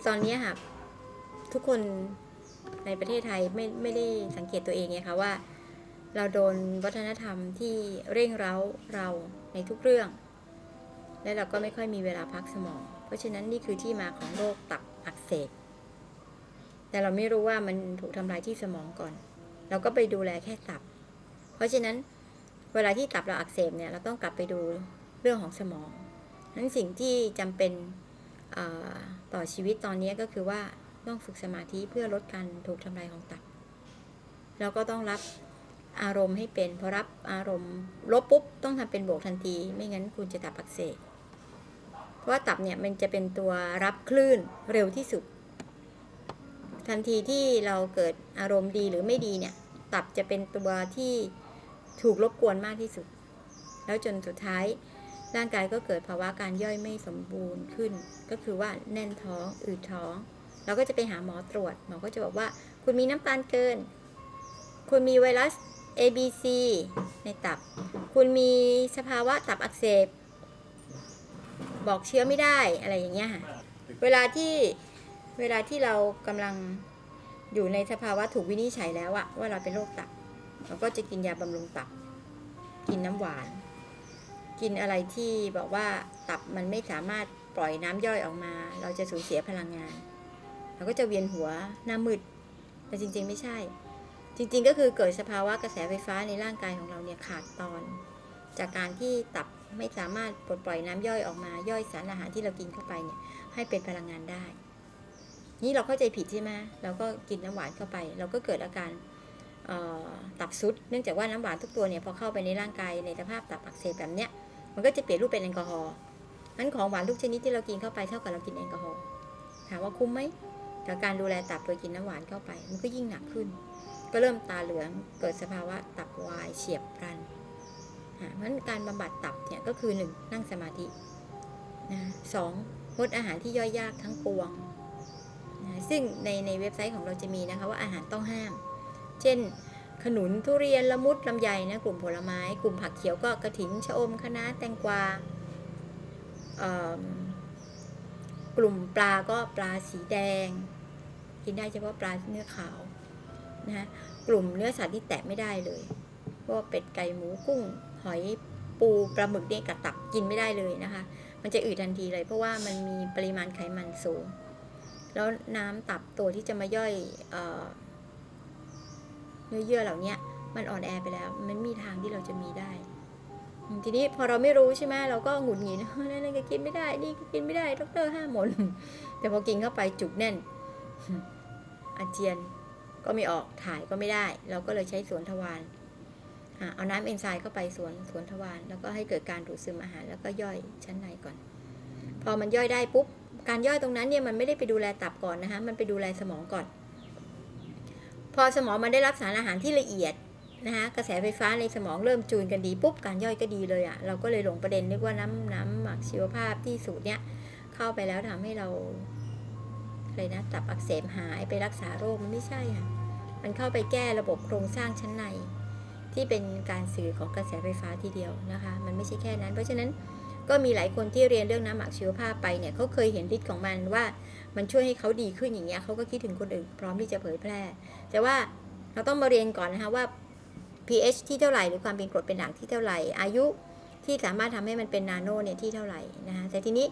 คือตอนนี้ค่ะทุกคนในประเทศไทยไม่ไม่ได้สังเกตตัวเองไงคะว่า เราโดนวัฒนธรรมที่เร่งเร้าเราในทุกเรื่อง และเราก็ไม่ค่อยมีเวลาพักสมอง เพราะฉะนั้นนี่คือที่มาของโรคตับอักเสบแต่เราไม่รู้ว่ามันถูกทำลายที่สมองก่อน เราก็ไปดูแลแค่ตับ เพราะฉะนั้นเวลาที่ตับเราอักเสบเนี่ยเราต้องกลับไปดูเรื่องของสมองนั้นสิ่งที่จำเป็น ต่อชีวิตตอนนี้ก็คือว่าต้องฝึกสมาธิเพื่อลดการถูกทำลายของตับ แล้วก็ต้องรับอารมณ์ให้เป็นพอรับอารมณ์ลบปุ๊บต้องทำเป็นบวกทันที ไม่งั้นคุณจะตับอักเสบเพราะว่าตับเนี่ยมันจะเป็นตัวรับคลื่นเร็วที่สุด ทันทีที่เราเกิดอารมณ์ดีหรือไม่ดีเนี่ย ตับจะเป็นตัวที่ถูกรบกวนมากที่สุด แล้วจนสุดท้าย ร่างกายก็เกิดภาวะการย่อยไม่สมบูรณ์ขึ้น ก็คือว่าแน่นท้องอืดท้อง เราก็จะไปหาหมอตรวจ หมอก็จะบอกว่า คุณมีน้ำตาลเกิน คุณมีไวรัส ABC ในตับ คุณมีสภาวะตับอักเสบ บอกเชื้อไม่ได้อะไรอย่างเงี้ยค่ะเวลาที่เวลาที่เรากำลังอยู่ในสภาวะถูกวินิจฉัยแล้วอะว่าเราเป็นโรคตับเราก็จะกินยาบำรุงตับ กินน้ำหวาน กินอะไรที่บอกว่าตับมันไม่สามารถปล่อยน้ำย่อยออกมา เราจะสูญเสียพลังงาน เราก็จะเวียนหัวหน้ามืดแต่จริง ๆ ไม่ใช่ จริง ๆ ก็คือเกิดสภาวะกระแสไฟฟ้าในร่างกายของเราเนี่ยขาดตอน จากการที่ตับไม่สามารถปลดปล่อยน้ำย่อยออกมา ย่อยสารอาหารที่เรากินเข้าไปเนี่ยให้เป็นพลังงานได้ นี่เราเข้าใจผิดใช่ไหมเราก็กินน้ำหวานเข้าไป เราก็เกิดอาการ ตับซุดเนื่องจากว่าน้ำหวานทุกตัวเนี่ยพอเข้าไปในร่างกายในสภาพตับอักเสบแบบเนี้ยมันก็จะเปลี่ยนรูปเป็นแอลกอฮอล์นั้นของหวานทุกชนิดที่เรากินเข้าไปเท่ากับเรากินแอลกอฮอล์ถามว่าคุ้มไหมกับการดูแลตับโดยกินน้ำหวานเข้าไป มันก็ยิ่งหนักขึ้น ก็เริ่มตาเหลืองเกิดสภาวะตับวายเฉียบพลันเพราะฉะนั้นการบำบัดตับเนี่ยก็คือหนึ่งนั่งสมาธินะสองงดอาหารที่ย่อยยากทั้งปวงนะซึ่งในในเว็บไซต์ของเราจะมีนะคะว่าอาหารต้องห้าม เช่น ขนุนทุเรียนละมุดลำไยนะกลุ่มผลไม้ กลุ่มผักเขียวก็กระถินชะอมคะน้าแตงกวากลุ่มปลาก็ปลาสีแดง กินได้เฉพาะปลาเนื้อขาวนะคะกลุ่มเนื้อสัตว์ที่แตะไม่ได้เลยพวกเป็ดไก่หมูกุ้ง หอยปูปลาหมึกเนี่ยกับตับกินไม่ได้เลยนะคะ มันจะอืดทันทีเลย เพราะว่ามันมีปริมาณไขมันสูง แล้วน้ำตับตัวที่จะมาย่อยออ เนื้อเยื่อเหล่านี้มันอ่อนแอไปแล้ว มันไม่มีทางที่เราจะมีได้ ทีนี้พอเราไม่รู้ใช่ไหมเราก็หงุดหงิดนั่นก็กินไม่ได้ นี่ก็กินไม่ได้ดอกเตอร์ห้ามหมดแต่พอกินเข้าไปจุกแน่น อาเจียนก็ไม่ออกถ่ายก็ไม่ได้ เราก็เลยใช้สวนทวารเอาน้ำเอนไซม์เข้าไปสวนสวนทวารแล้วก็ให้เกิดการดูดซึมอาหารแล้วก็ย่อยชั้นในก่อน พอมันย่อยได้ปุ๊บการย่อยตรงนั้นเนี่ยมันไม่ได้ไปดูแลตับก่อนนะคะมันไปดูแลสมองก่อน พอสมองมันได้รับสารอาหารที่ละเอียดนะคะกระแสไฟฟ้าในสมองเริ่มจูนกันดีปุ๊บการย่อยก็ดีเลยอะ่ะเราก็เลยหลงประเด็นนึกว่าน้ำน้ำหมักชีวภาพที่สูตรเนี้ยเข้าไปแล้วทำให้เราอะไรนะตับอักเสบหายไปรักษาโรคมันไม่ใช่ค่ะมันเข้าไปแก้ระบบโครงสร้างชั้นใน ที่เป็นการสื่อของกระแสไฟฟ้าทีเดียวนะคะ มันไม่ใช่แค่นั้น เพราะฉะนั้นก็มีหลายคนที่เรียนเรื่องน้ำหมักชีวภาพไปเนี่ยเขาเคยเห็นฤทธิ์ของมันว่า มันช่วยให้เขาดีขึ้นอย่างเงี้ยเขาก็คิดถึงคนอื่นพร้อมที่จะเผยแพร่ แต่ว่าเราต้องมาเรียนก่อนนะคะว่า pH ที่เท่าไหร่หรือความเป็นกรดเป็นด่างที่เท่าไหร่ อายุที่สามารถทำให้มันเป็นนาโนเนี่ยที่เท่าไหร่นะคะแต่ทีนี้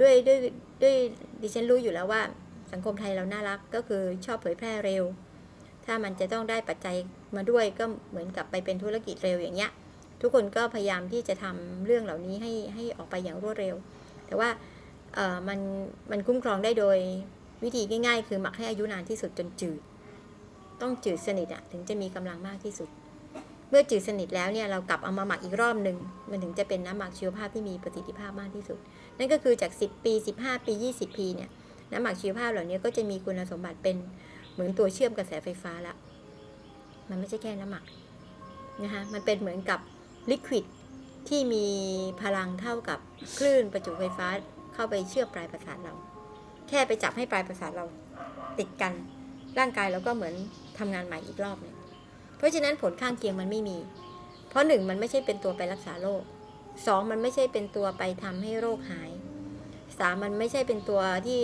ด้วยด้วยด้วยดิฉันรู้อยู่แล้วว่าสังคมไทยเราน่ารักก็คือชอบเผยแพร่เร็ว ถ้ามันจะต้องได้ปัจจัยมาด้วยก็เหมือนกับไปเป็นธุรกิจเร็วอย่างเงี้ยทุกคนก็พยายามที่จะทำเรื่องเหล่านี้ให้ให้ออกไปอย่างรวดเร็ว แต่ว่า มันมันคุ้มครองได้โดยวิธีง่าย ๆ คือหมักให้อายุนานที่สุดจนจืด ต้องจืดสนิทอะถึงจะมีกำลังมากที่สุด เมื่อจืดสนิทแล้วเนี่ยเรากลับเอามาหมักอีกรอบหนึ่งมันถึงจะเป็นน้ำหมักชีวภาพที่มีประสิทธิภาพมากที่สุด นั่นก็คือจาก 10 ปี 15 ปี 20 ปีเนี่ยน้ำหมักชีวภาพเหล่านี้ก็จะมีคุณสมบัติเป็นเหมือนตัวเชื่อมกระแสไฟฟ้าละมันไม่ใช่แค่น้ำหมักนะคะมันเป็นเหมือนกับลิควิดที่มีพลังเท่ากับคลื่นประจุไฟฟ้า เข้าไปเชื่อปลายประสาทเรา แค่ไปจับให้ปลายประสาทเราติดกัน ร่างกายเราก็เหมือนทำงานใหม่อีกรอบหนึงเพราะฉะนั้นผลข้างเคียงมันไม่มี เพราะหนึ่งมันไม่ใช่เป็นตัวไปรักษาโรคสองมันไม่ใช่เป็นตัวไปทำให้โรคหายสามมันไม่ใช่เป็นตัวที่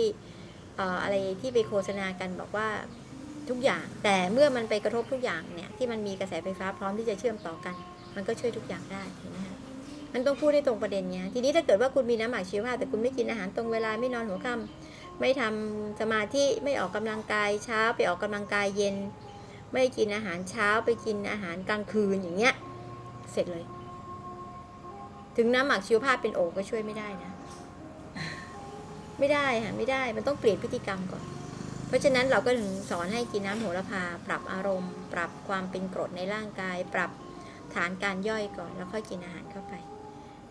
อะไรที่ไปโฆษณากันบอกว่าทุกอย่าง แต่เมื่อมันไปกระทบทุกอย่างเนี่ยที่มันมีกระแสไฟฟ้าพร้อมที่จะเชื่อมต่อกัน มันก็ช่วยทุกอย่างได้เห็นไหมคะ มันต้องพูดให้ตรงประเด็นไงทีนี้ถ้าเกิดว่าคุณมีน้ำหมักชีวภาพแต่คุณไม่กินอาหารตรงเวลาไม่นอนหัวค่ำไม่ทำสมาธิไม่ออกกำลังกายเช้าไปออกกำลังกายเย็น ไม่กินอาหารเช้าไปกินอาหารกลางคืนอย่างเงี้ย เสร็จเลย ถึงน้ำหมักชีวภาพเป็นโอก็ช่วยไม่ได้นะ ไม่ได้ค่ะไม่ได้มันต้องเปลี่ยนพฤติกรรมก่อน เพราะฉะนั้นเราก็ถึงสอนให้กินน้ำโหระพา ปรับอารมณ์ ปรับความเป็นกรดในร่างกาย ปรับ ฐานการย่อยก่อน แล้วค่อยกินอาหารเข้าไป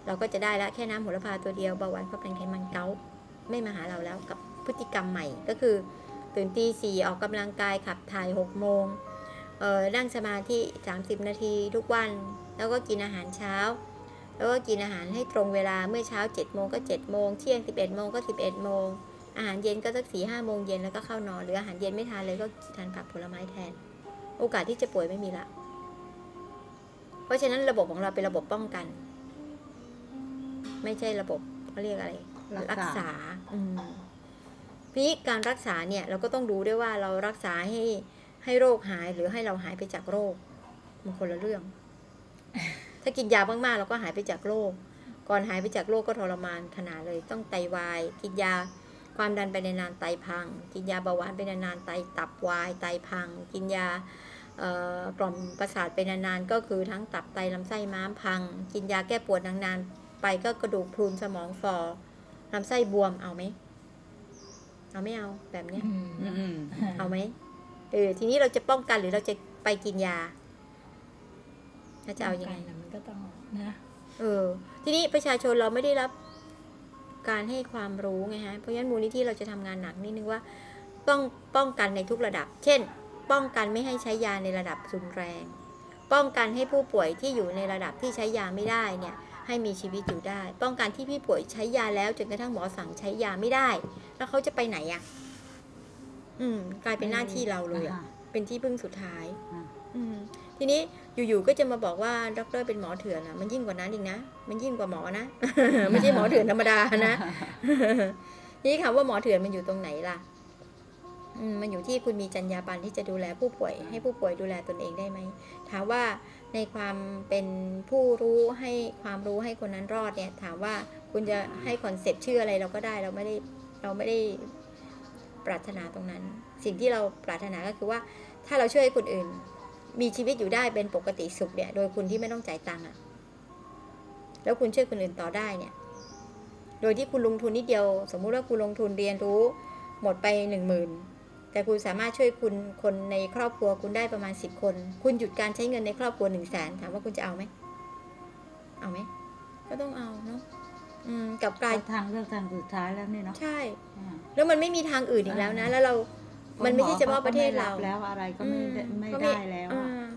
เราก็จะได้ละแค่น้ำโหระพาตัวเดียวเบาหวานความดันไขมันเกาไม่มาหาเราแล้วกับพฤติกรรมใหม่ก็คือ ตื่นตีสี่ออกกำลังกายขับถ่ายหกโมงเอ่อนั่งสมาธิ 30 นาทีทุกวัน แล้วก็กินอาหารเช้า แล้วก็กินอาหารให้ตรงเวลาเมื่อเช้า7โมงก็7โมงเที่ยง 11โมงก็ 11โมงอาหารเย็นก็สักสี่ห้าโมงเย็นแล้วก็เข้านอนหรืออาหารเย็นไม่ทานเลยก็ทานผักผลไม้แทน โอกาสที่จะป่วยไม่มีละ ราะฉะนั้นระบบของเราเป็นระบบป้องกัน ไม่ใช่ระบบเขาเรียกอะไร รักษาอืมทีนี้การรักษาเนี่ย เราก็ต้องดูด้วยว่าเรารักษาให้ให้โรคหายหรือให้เราหายไปจากโรคมันคนละเรื่อง ถ้ากินยามากๆเราก็หายไปจากโรคก่อนหายไปจากโรคก็ทรมานขนาดเลย ต้องไตวาย กินยาความดันไปนานๆไตพัง กินยาเบาหวานไปนานๆไตตับวายไตพัง กินยาเอ่อ กล่อมประสาทไปนานๆ ก็คือทั้งตับไตลำไส้ม้ามพัง กินยาแก้ปวดนานๆ ไปก็กระดูกพรุนสมองฟอลำไส้บวมเอาไหม เอาไม่เอาแบบเนี้ยอืมเอาไหมเออทีนี้เราจะป้องกันหรือเราจะไปกินยาเราจะเอายังไงป้กันน่ะมันก็ต้องนะเออ ทีนี้ประชาชนเราไม่ได้รับการให้ความรู้ไงฮะเพราะฉะนั้นมูลนิธิเราจะทำงานหนักนิดนึงว่า ต้องป้องกันในทุกระดับ เช่น ป้องกันไม่ให้ใช้ยาในระดับรุนแรง ป้องกันให้ผู้ป่วยที่อยู่ในระดับที่ใช้ยาไม่ได้เนี่ยให้มีชีวิตอยู่ได้ ป้องกันที่พี่ป่วยใช้ยาแล้วจนกระทั่งหมอสั่งใช้ยาไม่ได้ แล้วเขาจะไปไหนอะ่ะอืม กลายเป็นหน้าที่เราเลยอะอ่าเป็นที่พึ่งสุดท้ายอ่าอืมทีนี้อยู่ๆก็จะมาบอกว่าด็อกเตอร์เป็นหมอเถื่อนอะมันยิ่งกว่านั้นอีกนะมันยิ่งกว่าหมอนะไม่ใช่หมอเถื่อนธรรมดานะนี่ค่ะว่าหมอเถื่อนมันอยู่ตรงไหนล่ะอื มมันอยู่ที่คุณมีจรรยาบรรณที่จะดูแลผู้ป่วย ให้ผู้ป่วยดูแลตนเองได้ไหมถามว่าในความเป็นผู้รู้ให้ความรู้ให้คนนั้นรอดเนี่ยถามว่าคุณจะให้คอนเซ็ปต์ชื่ออะไรเราก็ได้เราไม่ได้เราไม่ได้ปรารถนาตรงนั้น สิ่งที่เราปรารถนาก็คือว่าถ้าเราช่วยให้คนอื่น มีชีวิตอยู่ได้เป็นปกติสุขเนี่ยโดยคุณที่ไม่ต้องจ่ายตังค์อะแล้วคุณช่วยคนอื่นต่อได้เนี่ย โดยที่คุณลงทุนนิดเดียว สมมุติว่าคุณลงทุนเรียนรู้หมดไปหนึ่งหมื่น แต่คุณสามารถช่วยคุณคนในครอบครัวคุณได้ประมาณสิบคน คุณหยุดการใช้เงินในครอบครัวหนึ่งแสนถามว่าคุณจะเอาไหม เอาไหม ก็ต้องเอาเนาะอืมกลับกลายทางเลือกทางสุดท้ายแล้วนี่เนาะใช่อ่าแล้วมันไม่มีทางอื่นอีกแล้วนะ แล้วเรา มันไม่ใช่เฉพาะประเทศเราหมอขก็ไม่บแล้วอะไรก็ไม่ได้ไม่ก็ได้แล้วอ่าอะ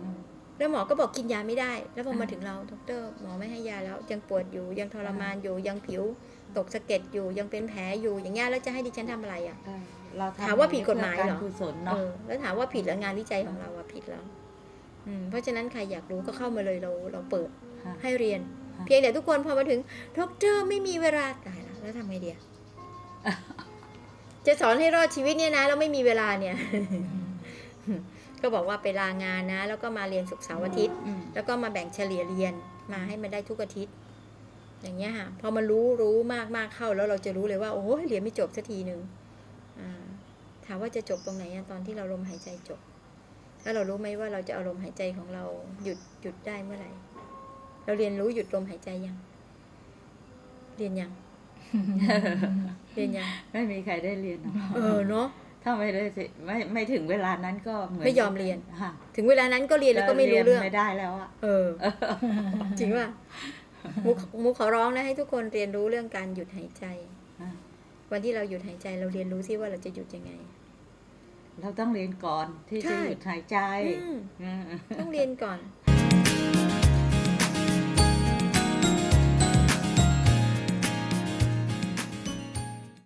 อืมแล้วหมอก็บอกกินยาไม่ได้ แล้วพอมาอ่าถึงเราดอกเตอรหมอไม่ให้ยาแล้ว ยังปวดอยู่ยังทรมานอยู่ยังผิว ตกสะเก็ดอยู่ยังเป็นแผลอยู่อย่างเงี้ยแล้วจะให้ดิฉันทำอะไรอะใช่เราทำถามว่าผิดกฎหมายเหรอพื่การกุศลเอเนาะอแล้วถามว่าผิดแล้วงานวิจัยของเราอะผิดแล้วอืมเพราะฉะนั้นใครอยากรู้ก็เข้ามาเลยเราเราเปิดค่ะให้เรียนค่ะเพียงแต่ทุกคนพอมาถึงดอกเตอร์ไม่มีเวลาตายแล้วแล้วทำไงเดียจะสอนให้รอดชีวิตเนี่ยนะแล้วไม่มีเวลาเนี่ยก็บอกว่าไปลางานนะ แล้วก็มาเรียนศุกร์เสาร์อาทิตย์อืมแล้วก็มาแบ่งเฉลี่ยเรียนมาให้มันได้ทุกอาทิตย์ อย่างเงี้ยค่ะพอมันรู้รู้มากมากเข้าแล้วเราจะรู้เลยว่า โอ้ยเรียนไม่จบสักทีหนึ่งอ่าถามว่าจะจบตรงไหนอะตอนที่เราลมหายใจจบแล้วเรารู้ไหมว่าเราจะเอาลมหายใจของเราหยุดหยุดได้เมื่อไหร่ เราเรียนรู้หยุดลมหายใจยัง เรียนยัง เรียนยัง ไม่มีใครได้เรียนหรอกเออเนาะถ้าไม่ได้สิไม่ไม่ถึงเวลานั้นก็เหมือนไม่ยอมเรียนค่ะถึงเวลานั้นก็เรียนแล้วก็ไม่รู้เรื่องไม่ได้แล้วอะเออ จริงว่า มุกมุกขอร้องนะให้ทุกคนเรียนรู้เรื่องการหยุดหายใจอะวันที่เราหยุดหายใจเราเรียนรู้ซิว่าเราจะหยุดยังไง เราต้องเรียนก่อนที่ใช่จะหยุดหายใจอืมอืมต้องเรียนก่อน